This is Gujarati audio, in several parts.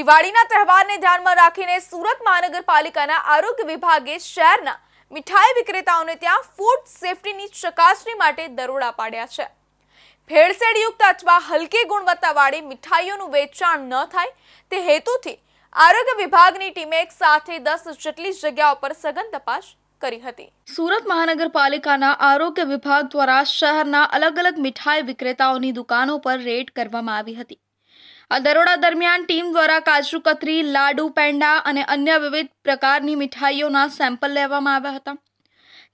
દિવાળીના તહેવારને ધ્યાનમાં રાખીને સુરત મહાનગરપાલિકાના આરોગ્ય વિભાગે શહેરના મીઠાઈ વિક્રેતાઓને ત્યાં ફૂડ સેફટીની ચકાસણી માટે દરોડા પાડ્યા છે. ભેળસેળયુક્ત અથવા હલકી ગુણવત્તાવાળી મીઠાઈઓનું વેચાણ ન થાય તે હેતુથી આરોગ્ય વિભાગની ટીમે એક સાથે દસ જેટલી જગ્યાઓ પર સઘન તપાસ કરી હતી. સુરત મહાનગરપાલિકાના આરોગ્ય વિભાગ દ્વારા શહેરના અલગ અલગ મીઠાઈ વિક્રેતાઓની દુકાનો પર રેડ કરવામાં આવી હતી. આ દરોડા દરમિયાન ટીમ દ્વારા કાજુ કતરી, લાડુ, પેંડા અને અન્ય વિવિધ પ્રકારની મીઠાઈઓના સેમ્પલ લેવામાં આવ્યા હતા.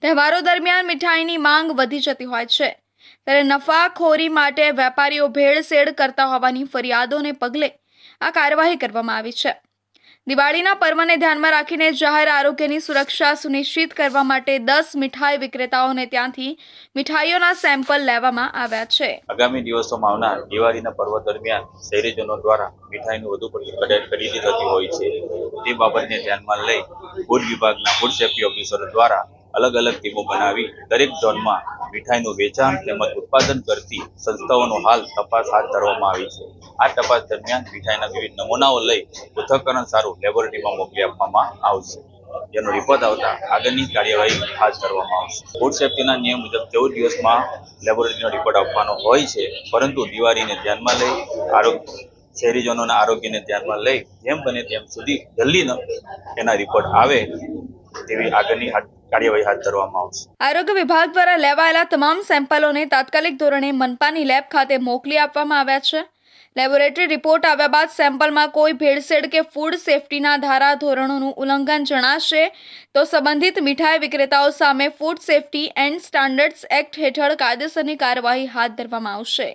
તહેવારો દરમિયાન મીઠાઈની માંગ વધી જતી હોય છે. ત્યારે નફાખોરી માટે વેપારીઓ ભેળસેળ કરતા હોવાની ફરિયાદોને પગલે આ કાર્યવાહી કરવામાં આવી છે. દિવાળીના પર્વને ધ્યાનમાં રાખીને જાહેર આરોગ્યની સુરક્ષા સુનિશ્ચિત કરવા માટે દસ મીઠાઈ વિક્રેતાઓને ત્યાંથી મીઠાઈઓના સેમ્પલ લેવામાં આવ્યા છે. આગામી દિવસોમાં આવનાર દિવાળીના પર્વ દરમિયાન શહેરીજનો દ્વારા મીઠાઈનું વધુ પડતી ખરીદ- થતી હોય છે. તે બાબતને ધ્યાનમાં લઈ ફૂડ વિભાગના ફૂડ સેફ્ટી ઓફિસરો દ્વારા અલગ અલગ ટીમો બનાવી દરેક ઝોનમાં મીઠાઈનું વેચાણ તેમજ ઉત્પાદન કરતી સંસ્થાઓનો હાલ તપાસ હાથ ધરવામાં આવી છે. આ તપાસ દરમિયાન મીઠાઈના વિવિધ નમૂનાઓ લઈ પૃથ્થકરણ સારું લેબોરેટરીમાં મોકલી આપવામાં આવશે. જેનો રિપોર્ટ આવતા આગળની કાર્યવાહી હાથ ધરવામાં આવશે. ફૂડ સેફ્ટીના નિયમ મુજબ ચૌદ દિવસમાં લેબોરેટરીનો રિપોર્ટ આપવાનો હોય છે, પરંતુ દિવાળીને ધ્યાનમાં લઈ આરોગ્ય શહેરીજનોના આરોગ્યને ધ્યાનમાં લઈ જેમ બને તેમ સુધી જલ્દી એના રિપોર્ટ આવે તેવી આગળની કાર્યવાહી હાથ ધરવામાં આવશે. આરોગ્ય વિભાગ દ્વારા લેવાયેલા તમામ સેમ્પલોને તાત્કાલિક ધોરણે મનપાની લેબ ખાતે મોકલી આપવામાં આવ્યા છે. લેબોરેટરી રિપોર્ટ આવ્યા બાદ સેમ્પલમાં કોઈ ભેળસેળ કે ફૂડ સેફટીના ધારા ધોરણોનું ઉલ્લંઘન જણાશે. તો સંબંધિત મીઠાઈ વિક્રેતાઓ સામે food safety and standards act હેઠળ કાયદેસરની કાર્યવાહી હાથ ધરવામાં આવશે.